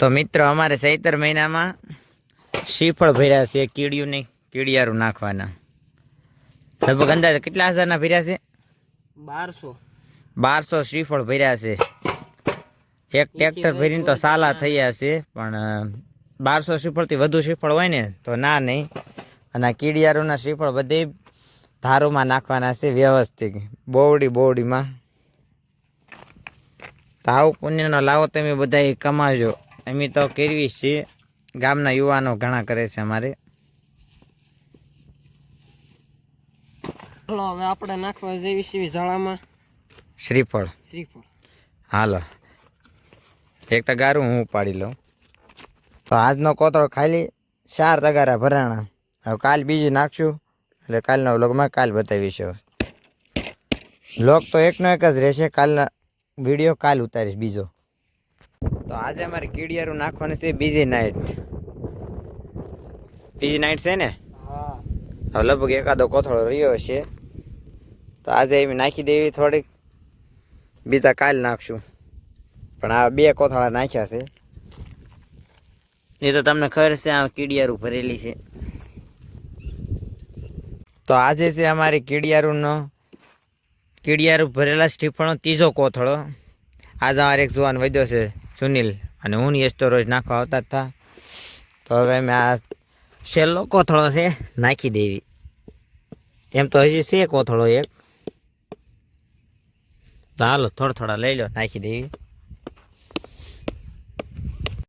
તો મિત્રો અમારે ચૈતર મહિનામાં શ્રીફળ ભર્યા છે કીડિયું નહીં કીડિયારું નાખવાના. લગભગ અંદાજે કેટલા હજારના ભર્યા છે? બારસો. બારસો શ્રીફળ ભર્યા છે. એક ટ્રેક્ટર ભરીને તો સાલા થયા છે પણ બારસો શ્રીફળથી વધુ શ્રીફળ હોય ને તો ના નહીં. અને આ કીડિયારુના શ્રીફળ બધે ધારોમાં નાખવાના છે વ્યવસ્થિત. બોવડી બોવડીમાં. તો આવું પુણ્યનો લાવો તમે બધા કમાજો. અમે તો કરવી છીએ ગામના યુવાનો ઘણા કરે છે અમારે. ચાલો હવે આપણે નાખવા જેવી સીવી ઝાડામાં. શ્રીફળ. શ્રીફળ. હાલો. એક તગારું હું ઉપાડી લઉં. તો આજનો કોતરો ખાલી ચાર તગારા ભરાણા. હવે કાલ બીજું નાખશું. એટલે કાલના વ્લોગમાં કાલ બતાવીશું. વ્લોગ તો એકનો એક જ રહેશે. કાલના વીડિયો કાલ ઉતારીશ બીજો. તો આજે અમારે કીડિયારું નાખવાનું છે બીજી નાઇટ બીજી નાઇટ છે ને? હા. હવે લગભગ એકાદો કોથળો રહ્યો છે તો આજે એમ નાખી દેવી થોડીક. બીજા કાલ નાખશું. પણ આ બે કોથળા નાખ્યા છે. એ તો તમને ખબર છે આ કીડિયારું ભરેલી છે. તો આજે છે અમારી કીડિયારુંનો કીડિયારું ભરેલા સ્ટીફળનો ત્રીજો કોથળો. આજે અમારે એક જુવાન વધ્યો છે. સુનિલ અને હું યશ તો રોજ નાખવા આવતા હતા તો. હવે મેં આ છેલ્લો કોથળો છે, નાખી દેવી. એમ તો હજી છે કોથળો એક. તો હાલો થોડા થોડા લઈ લો, નાખી દેવી.